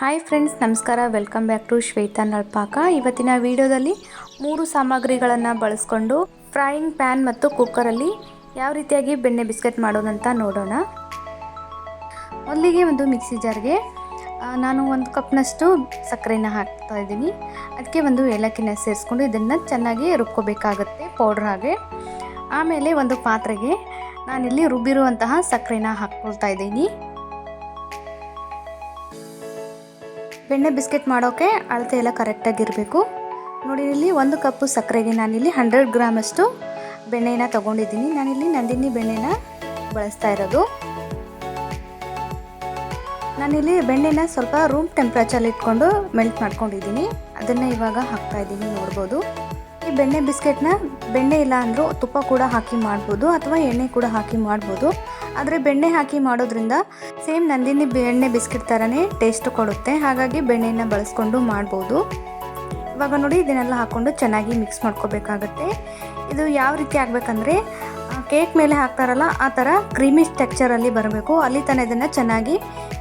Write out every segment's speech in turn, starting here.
Hi friends ನಮಸ್ಕಾರ. Welcome back to Shweta Nalpaka. ಇವತ್ತಿನ ವಿಡಿಯೋದಲ್ಲಿ ಮೂರು ಸಾಮಗ್ರಿಗಳನ್ನು ಬಳಸ್ಕೊಂಡು ಫ್ರೈಯಿಂಗ್ ಪ್ಯಾನ್ ಮತ್ತು ಕುಕ್ಕರಲ್ಲಿ ಯಾವ ರೀತಿಯಾಗಿ ಬೆಣ್ಣೆ ಬಿಸ್ಕೆಟ್ ಮಾಡೋದಂತ ನೋಡೋಣ. ಮೊದಲಿಗೆ ಒಂದು ಮಿಕ್ಸಿ ಜಾರ್ಗೆ ನಾನು ಒಂದು ಕಪ್ನಷ್ಟು ಸಕ್ಕರೆನ ಹಾಕ್ತಾ ಇದ್ದೀನಿ. ಅದಕ್ಕೆ ಒಂದು ಏಲಕ್ಕಿನ ಸೇರಿಸ್ಕೊಂಡು ಇದನ್ನು ಚೆನ್ನಾಗಿ ರುಬ್ಕೋಬೇಕಾಗತ್ತೆ ಪೌಡ್ರ್ ಹಾಗೆ. ಆಮೇಲೆ ಒಂದು ಪಾತ್ರೆಗೆ ನಾನಿಲ್ಲಿ ರುಬ್ಬಿರುವಂತಹ ಸಕ್ಕರೆನ ಹಾಕ್ಕೊಳ್ತಾ ಇದ್ದೀನಿ. ಬೆಣ್ಣೆ ಬಿಸ್ಕೆಟ್ ಮಾಡೋಕ್ಕೆ ಅಳತೆ ಎಲ್ಲ ಕರೆಕ್ಟಾಗಿರಬೇಕು. ನೋಡಿ, ಇಲ್ಲಿ ಒಂದು ಕಪ್ಪು ಸಕ್ಕರೆಗೆ ನಾನಿಲ್ಲಿ ಹಂಡ್ರೆಡ್ ಗ್ರಾಮಷ್ಟು ಬೆಣ್ಣೆನ ತೊಗೊಂಡಿದ್ದೀನಿ. ನಾನಿಲ್ಲಿ ನಂದಿನಿ ಬೆಣ್ಣೆನ ಬಳಸ್ತಾ ಇರೋದು. ನಾನಿಲ್ಲಿ ಬೆಣ್ಣೆನ ಸ್ವಲ್ಪ ರೂಮ್ ಟೆಂಪ್ರೇಚರ್ ಇಟ್ಕೊಂಡು ಮೆಲ್ಟ್ ಮಾಡ್ಕೊಂಡಿದ್ದೀನಿ. ಅದನ್ನು ಇವಾಗ ಹಾಕ್ತಾ ಇದ್ದೀನಿ, ನೋಡ್ಬೋದು. ಈ ಬೆಣ್ಣೆ ಬಿಸ್ಕೆಟ್ನ ಬೆಣ್ಣೆ ಇಲ್ಲ ಅಂದರೂ ತುಪ್ಪ ಕೂಡ ಹಾಕಿ ಮಾಡ್ಬೋದು ಅಥವಾ ಎಣ್ಣೆ ಕೂಡ ಹಾಕಿ ಮಾಡ್ಬೋದು. ಆದರೆ ಬೆಣ್ಣೆ ಹಾಕಿ ಮಾಡೋದ್ರಿಂದ ಸೇಮ್ ನಂದಿನಿ ಬೆಣ್ಣೆ ಬಿಸ್ಕೆಟ್ ಥರನೇ ಟೇಸ್ಟ್ ಕೊಡುತ್ತೆ. ಹಾಗಾಗಿ ಬೆಣ್ಣೆನ ಬಳಸ್ಕೊಂಡು ಮಾಡ್ಬೋದು. ಇವಾಗ ನೋಡಿ ಇದನ್ನೆಲ್ಲ ಹಾಕ್ಕೊಂಡು ಚೆನ್ನಾಗಿ ಮಿಕ್ಸ್ ಮಾಡ್ಕೋಬೇಕಾಗತ್ತೆ. ಇದು ಯಾವ ರೀತಿ ಆಗಬೇಕಂದ್ರೆ ಕೇಕ್ ಮೇಲೆ ಹಾಕ್ತಾರಲ್ಲ, ಆ ಥರ ಕ್ರೀಮಿ ಟೆಕ್ಚರಲ್ಲಿ ಬರಬೇಕು. ಅಲ್ಲಿ ತನಕ ಇದನ್ನು ಚೆನ್ನಾಗಿ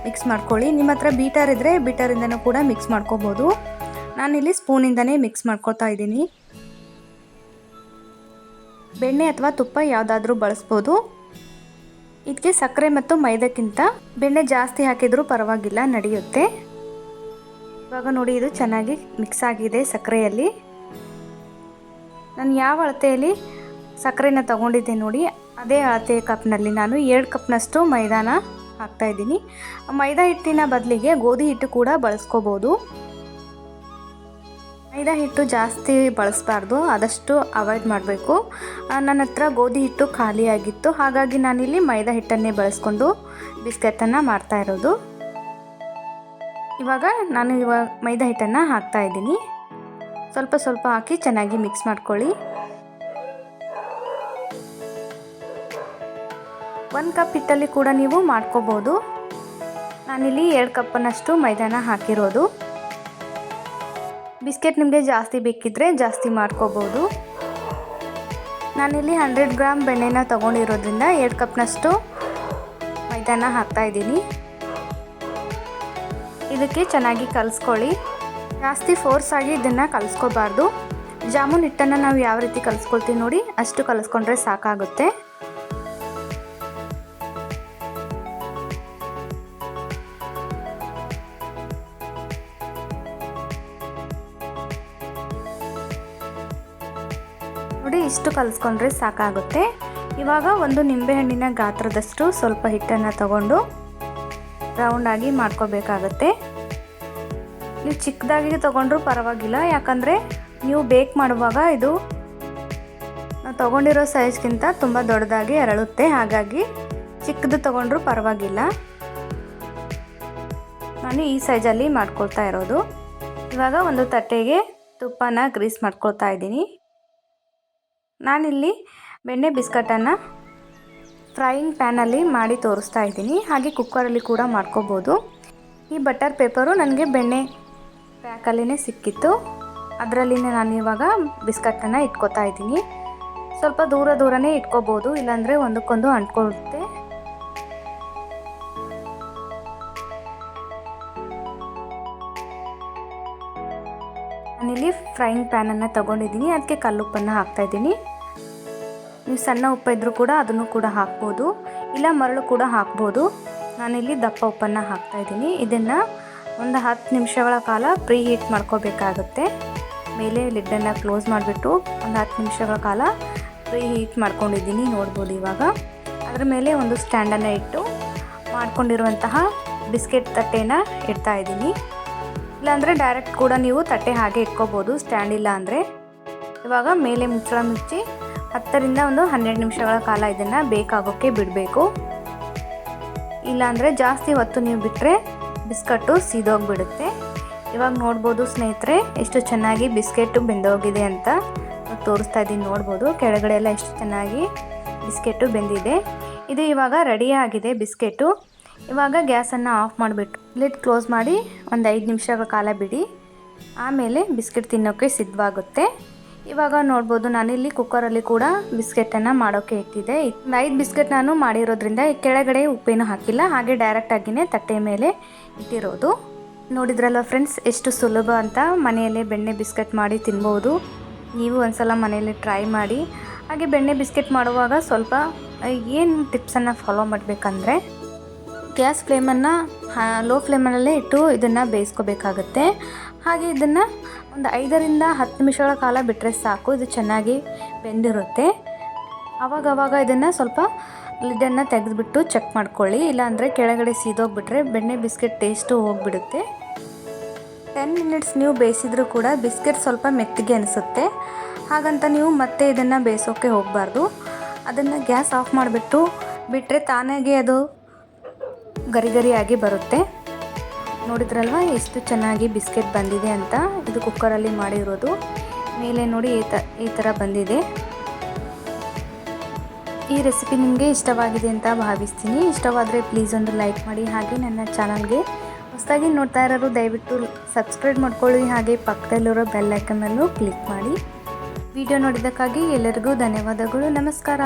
ಮಿಕ್ಸ್ ಮಾಡ್ಕೊಳ್ಳಿ. ನಿಮ್ಮ ಹತ್ರ ಬೀಟರ್ ಇದ್ದರೆ ಬೀಟರಿಂದನೂ ಕೂಡ ಮಿಕ್ಸ್ ಮಾಡ್ಕೋಬೋದು. ನಾನಿಲ್ಲಿ ಸ್ಪೂನಿಂದನೇ ಮಿಕ್ಸ್ ಮಾಡ್ಕೊತಾ ಇದ್ದೀನಿ. ಬೆಣ್ಣೆ ಅಥವಾ ತುಪ್ಪ ಯಾವುದಾದ್ರೂ ಬಳಸ್ಬೋದು. ಇದಕ್ಕೆ ಸಕ್ಕರೆ ಮತ್ತು ಮೈದಕ್ಕಿಂತ ಬೆಣ್ಣೆ ಜಾಸ್ತಿ ಹಾಕಿದರೂ ಪರವಾಗಿಲ್ಲ, ನಡೆಯುತ್ತೆ. ಇವಾಗ ನೋಡಿ ಇದು ಚೆನ್ನಾಗಿ ಮಿಕ್ಸ್ ಆಗಿದೆ ಸಕ್ಕರೆಯಲ್ಲಿ. ನಾನು ಯಾವ ಅಳತೆಯಲ್ಲಿ ಸಕ್ಕರೆನ ತಗೊಂಡಿದ್ದೆ ನೋಡಿ, ಅದೇ ಅಳತೆ ಕಪ್ನಲ್ಲಿ ನಾನು ಎರಡು ಕಪ್ನಷ್ಟು ಮೈದಾನ ಹಾಕ್ತಾ ಇದ್ದೀನಿ. ಮೈದಾ ಹಿಟ್ಟಿನ ಬದಲಿಗೆ ಗೋಧಿ ಹಿಟ್ಟು ಕೂಡ ಬಳಸ್ಕೋಬೋದು. ಮೈದಾ ಹಿಟ್ಟು ಜಾಸ್ತಿ ಬಳಸಬಾರ್ದು, ಆದಷ್ಟು ಅವಾಯ್ಡ್ ಮಾಡಬೇಕು. ನನ್ನ ಹತ್ರ ಗೋಧಿ ಹಿಟ್ಟು ಖಾಲಿಯಾಗಿತ್ತು ಹಾಗಾಗಿ ನಾನಿಲ್ಲಿ ಮೈದಾ ಹಿಟ್ಟನ್ನೇ ಬಳಸ್ಕೊಂಡು ಬಿಸ್ಕೆಟನ್ನು ಮಾಡ್ತಾ ಇರೋದು. ಇವಾಗ ನಾನು ಇವಾಗ ಮೈದಾ ಹಿಟ್ಟನ್ನು ಹಾಕ್ತಾ ಇದ್ದೀನಿ. ಸ್ವಲ್ಪ ಸ್ವಲ್ಪ ಹಾಕಿ ಚೆನ್ನಾಗಿ ಮಿಕ್ಸ್ ಮಾಡ್ಕೊಳ್ಳಿ. ಒಂದು ಕಪ್ ಹಿಟ್ಟಲ್ಲಿ ಕೂಡ ನೀವು ಮಾಡ್ಕೋಬೋದು. ನಾನಿಲ್ಲಿ ಎರಡು ಕಪ್ಪನ್ನಷ್ಟು ಮೈದಾನ ಹಾಕಿರೋದು. ಬಿಸ್ಕೆಟ್ ನಿಮಗೆ ಜಾಸ್ತಿ ಬೇಕಿದ್ದರೆ ಜಾಸ್ತಿ ಮಾಡ್ಕೋಬೋದು. ನಾನಿಲ್ಲಿ ಹಂಡ್ರೆಡ್ ಗ್ರಾಮ್ ಬೆಣ್ಣೆನ ತೊಗೊಂಡಿರೋದ್ರಿಂದ ಎರಡು ಕಪ್ನಷ್ಟು ಮೈದಾನ ಹಾಕ್ತಾ ಇದ್ದೀನಿ. ಇದಕ್ಕೆ ಚೆನ್ನಾಗಿ ಕಲಿಸ್ಕೊಳ್ಳಿ. ಜಾಸ್ತಿ ಫೋರ್ಸ್ ಆಗಿ ಇದನ್ನು ಕಲಿಸ್ಕೋಬಾರ್ದು. ಜಾಮೂನ್ ಹಿಟ್ಟನ್ನು ನಾವು ಯಾವ ರೀತಿ ಕಲಿಸ್ಕೊಳ್ತೀವಿ ನೋಡಿ, ಅಷ್ಟು ಕಲಿಸ್ಕೊಂಡ್ರೆ ಸಾಕಾಗುತ್ತೆ. ನೋಡಿ ಇಷ್ಟು ಕಲಿಸ್ಕೊಂಡ್ರೆ ಸಾಕಾಗುತ್ತೆ. ಇವಾಗ ಒಂದು ನಿಂಬೆಹಣ್ಣಿನ ಗಾತ್ರದಷ್ಟು ಸ್ವಲ್ಪ ಹಿಟ್ಟನ್ನು ತಗೊಂಡು ರೌಂಡಾಗಿ ಮಾಡ್ಕೋಬೇಕಾಗತ್ತೆ. ನೀವು ಚಿಕ್ಕದಾಗಿ ತೊಗೊಂಡ್ರೂ ಪರವಾಗಿಲ್ಲ, ಯಾಕಂದರೆ ನೀವು ಬೇಕ್ ಮಾಡುವಾಗ ಇದು ನಾವು ತೊಗೊಂಡಿರೋ ಸೈಜ್ಗಿಂತ ತುಂಬ ದೊಡ್ಡದಾಗಿ ಅರಳುತ್ತೆ. ಹಾಗಾಗಿ ಚಿಕ್ಕದು ತೊಗೊಂಡ್ರೂ ಪರವಾಗಿಲ್ಲ. ನಾನು ಈ ಸೈಜಲ್ಲಿ ಮಾಡ್ಕೊಳ್ತಾ ಇರೋದು. ಇವಾಗ ಒಂದು ತಟ್ಟೆಗೆ ತುಪ್ಪನ ಗ್ರೀಸ್ ಮಾಡ್ಕೊಳ್ತಾ ಇದ್ದೀನಿ. ನಾನಿಲ್ಲಿ ಬೆಣ್ಣೆ ಬಿಸ್ಕಟನ್ನು ಫ್ರೈಯಿಂಗ್ ಪ್ಯಾನಲ್ಲಿ ಮಾಡಿ ತೋರಿಸ್ತಾ ಇದ್ದೀನಿ. ಹಾಗೆ ಕುಕ್ಕರಲ್ಲಿ ಕೂಡ ಮಾಡ್ಕೋಬೋದು. ಈ ಬಟರ್ ಪೇಪರು ನನಗೆ ಬೆಣ್ಣೆ ಪ್ಯಾಕಲ್ಲಿನೇ ಸಿಕ್ಕಿತ್ತು. ಅದರಲ್ಲಿನೇ ನಾನು ಇವಾಗ ಬಿಸ್ಕಟ್ಟನ್ನು ಇಟ್ಕೋತಾ ಇದ್ದೀನಿ. ಸ್ವಲ್ಪ ದೂರ ದೂರನೇ ಇಟ್ಕೋಬೋದು, ಇಲ್ಲಾಂದರೆ ಒಂದಕ್ಕೊಂದು ಅಂಟ್ಕೊಳ್ಳುತ್ತೆ ನಾನಿಲ್ಲಿ ಫ್ರೈಯಿಂಗ್ ಪ್ಯಾನನ್ನು ತೊಗೊಂಡಿದ್ದೀನಿ. ಅದಕ್ಕೆ ಕಲ್ಲುಪ್ಪನ್ನು ಹಾಕ್ತಾಯಿದ್ದೀನಿ ನೀವು ಸಣ್ಣ ಉಪ್ಪು ಇದ್ದರೂ ಕೂಡ ಅದನ್ನು ಕೂಡ ಹಾಕ್ಬೋದು. ಇಲ್ಲ ಮರಳು ಕೂಡ ಹಾಕ್ಬೋದು. ನಾನಿಲ್ಲಿ ದಪ್ಪ ಉಪ್ಪನ್ನು ಹಾಕ್ತಾಯಿದ್ದೀನಿ ಇದನ್ನು ಒಂದು ಹತ್ತು ನಿಮಿಷಗಳ ಕಾಲ ಪ್ರೀ ಹೀಟ್ ಮಾಡ್ಕೋಬೇಕಾಗುತ್ತೆ. ಮೇಲೆ ಲಿಡ್ಡನ್ನು ಕ್ಲೋಸ್ ಮಾಡಿಬಿಟ್ಟು ಒಂದು ಹತ್ತು ನಿಮಿಷಗಳ ಕಾಲ ಪ್ರೀ ಹೀಟ್ ಮಾಡ್ಕೊಂಡಿದ್ದೀನಿ ನೋಡ್ಬೋದು ಇವಾಗ. ಅದರ ಮೇಲೆ ಒಂದು ಸ್ಟ್ಯಾಂಡನ್ನು ಇಟ್ಟು ಮಾಡ್ಕೊಂಡಿರುವಂತಹ ಬಿಸ್ಕೆಟ್ ತಟ್ಟೆನ ಇಡ್ತಾ ಇದ್ದೀನಿ. ಇಲ್ಲಾಂದರೆ ಡೈರೆಕ್ಟ್ ಕೂಡ ನೀವು ತಟ್ಟೆ ಹಾಗೆ ಇಟ್ಕೋಬೋದು ಸ್ಟ್ಯಾಂಡ್ ಇಲ್ಲ ಅಂದರೆ. ಇವಾಗ ಮೇಲೆ ಮುಚ್ಚಳ ಮುಚ್ಚಿ ಹತ್ತರಿಂದ ಒಂದು ಹನ್ನೆರಡು ನಿಮಿಷಗಳ ಕಾಲ ಇದನ್ನು ಬೇಕಾಗೋಕ್ಕೆ ಬಿಡಬೇಕು. ಇಲ್ಲಾಂದರೆ ಜಾಸ್ತಿ ಹೊತ್ತು ನೀವು ಬಿಟ್ಟರೆ ಬಿಸ್ಕಟ್ಟು ಸೀದೋಗಿಬಿಡುತ್ತೆ. ಇವಾಗ ನೋಡ್ಬೋದು ಸ್ನೇಹಿತರೆ, ಎಷ್ಟು ಚೆನ್ನಾಗಿ ಬಿಸ್ಕೆಟ್ಟು ಬೆಂದೋಗಿದೆ ಅಂತ ತೋರಿಸ್ತಾ ಇದ್ದೀನಿ ನೋಡ್ಬೋದು. ಕೆಳಗಡೆ ಎಲ್ಲ ಎಷ್ಟು ಚೆನ್ನಾಗಿ ಬಿಸ್ಕೆಟ್ಟು ಬೆಂದಿದೆ. ಇದು ಇವಾಗ ರೆಡಿಯಾಗಿದೆ ಬಿಸ್ಕೆಟು. ಇವಾಗ ಗ್ಯಾಸನ್ನು ಆಫ್ ಮಾಡಿಬಿಟ್ಟು ಲಿಡ್ ಕ್ಲೋಸ್ ಮಾಡಿ ಒಂದು ಐದು ನಿಮಿಷಗಳ ಕಾಲ ಬಿಡಿ. ಆಮೇಲೆ ಬಿಸ್ಕೆಟ್ ತಿನ್ನೋಕ್ಕೆ ಸಿದ್ಧವಾಗುತ್ತೆ. ಇವಾಗ ನೋಡ್ಬೋದು ನಾನಿಲ್ಲಿ ಕುಕ್ಕರಲ್ಲಿ ಕೂಡ ಬಿಸ್ಕೆಟನ್ನು ಮಾಡೋಕ್ಕೆ ಇಟ್ಟಿದ್ದೆ. ಒಂದು ಐದು ಬಿಸ್ಕೆಟ್ ನಾನು ಮಾಡಿರೋದ್ರಿಂದ ಕೆಳಗಡೆ ಉಪ್ಪೇನು ಹಾಕಿಲ್ಲ, ಹಾಗೆ ಡೈರೆಕ್ಟಾಗಿಯೇ ತಟ್ಟೆ ಮೇಲೆ ಇಟ್ಟಿರೋದು. ನೋಡಿದ್ರಲ್ಲ ಫ್ರೆಂಡ್ಸ್ ಎಷ್ಟು ಸುಲಭ ಅಂತ ಮನೆಯಲ್ಲೇ ಬೆಣ್ಣೆ ಬಿಸ್ಕೆಟ್ ಮಾಡಿ ತಿನ್ಬೋದು. ನೀವು ಒಂದ್ಸಲ ಮನೆಯಲ್ಲಿ ಟ್ರೈ ಮಾಡಿ. ಹಾಗೆ ಬೆಣ್ಣೆ ಬಿಸ್ಕೆಟ್ ಮಾಡುವಾಗ ಸ್ವಲ್ಪ ಏನು ಟಿಪ್ಸನ್ನು ಫಾಲೋ ಮಾಡಬೇಕಂದ್ರೆ ಗ್ಯಾಸ್ ಫ್ಲೇಮನ್ನು ಲೋ ಫ್ಲೇಮಲ್ಲೇ ಇಟ್ಟು ಇದನ್ನು ಬೇಯಿಸ್ಕೋಬೇಕಾಗತ್ತೆ. ಹಾಗೆ ಇದನ್ನು ಒಂದು ಐದರಿಂದ ಹತ್ತು ನಿಮಿಷಗಳ ಕಾಲ ಬಿಟ್ಟರೆ ಸಾಕು, ಇದು ಚೆನ್ನಾಗಿ ಬೆಂದಿರುತ್ತೆ. ಆವಾಗವಾಗ ಇದನ್ನು ಸ್ವಲ್ಪ ಲಿಡ್ಡನ್ನು ತೆಗೆದುಬಿಟ್ಟು ಚೆಕ್ ಮಾಡ್ಕೊಳ್ಳಿ. ಇಲ್ಲಾಂದರೆ ಕೆಳಗಡೆ ಸೀದೋಗ್ಬಿಟ್ರೆ ಬೆಣ್ಣೆ ಬಿಸ್ಕೆಟ್ ಟೇಸ್ಟು ಹೋಗಿಬಿಡುತ್ತೆ. ಟೆನ್ ಮಿನಿಟ್ಸ್ ನೀವು ಬೇಯಿಸಿದ್ರೂ ಕೂಡ ಬಿಸ್ಕೆಟ್ ಸ್ವಲ್ಪ ಮೆತ್ತಗೆ ಅನಿಸುತ್ತೆ. ಹಾಗಂತ ನೀವು ಮತ್ತೆ ಇದನ್ನು ಬೇಯಿಸೋಕ್ಕೆ ಹೋಗಬಾರ್ದು. ಅದನ್ನು ಗ್ಯಾಸ್ ಆಫ್ ಮಾಡಿಬಿಟ್ಟು ಬಿಟ್ಟರೆ ತಾನಾಗೆ ಅದು ಗರಿ ಗರಿಯಾಗಿ ಬರುತ್ತೆ. ನೋಡಿದ್ರಲ್ವ? ಎಷ್ಟು ಚೆನ್ನಾಗಿ ಬಿಸ್ಕೆಟ್ ಬಂದಿದೆ ಅಂತ? ಇದು ಕುಕ್ಕರಲ್ಲಿ ಮಾಡಿರೋದು. ಮೇಲೆ ನೋಡಿ ಈ ತ, ಈ ಥರ ಬಂದಿದೆ. ಈ ರೆಸಿಪಿ ನಿಮಗೆ ಇಷ್ಟವಾಗಿದೆ ಅಂತ ಭಾವಿಸ್ತೀನಿ. ಇಷ್ಟವಾದರೆ ಪ್ಲೀಸ್ ಒಂದು ಲೈಕ್ ಮಾಡಿ. ಹಾಗೆ ನನ್ನ ಚಾನಲ್ಗೆ ಹೊಸದಾಗಿ ನೋಡ್ತಾ ಇರೋರು ದಯವಿಟ್ಟು ಸಬ್ಸ್ಕ್ರೈಬ್ ಮಾಡ್ಕೊಳ್ಳಿ. ಹಾಗೆ ಪಕ್ಕದಲ್ಲಿರೋ ಬೆಲ್ ಐಕನ್ನಲ್ಲೂ ಕ್ಲಿಕ್ ಮಾಡಿ. ವಿಡಿಯೋ ನೋಡಿದ್ದಕ್ಕಾಗಿ ಎಲ್ಲರಿಗೂ ಧನ್ಯವಾದಗಳು. ನಮಸ್ಕಾರ.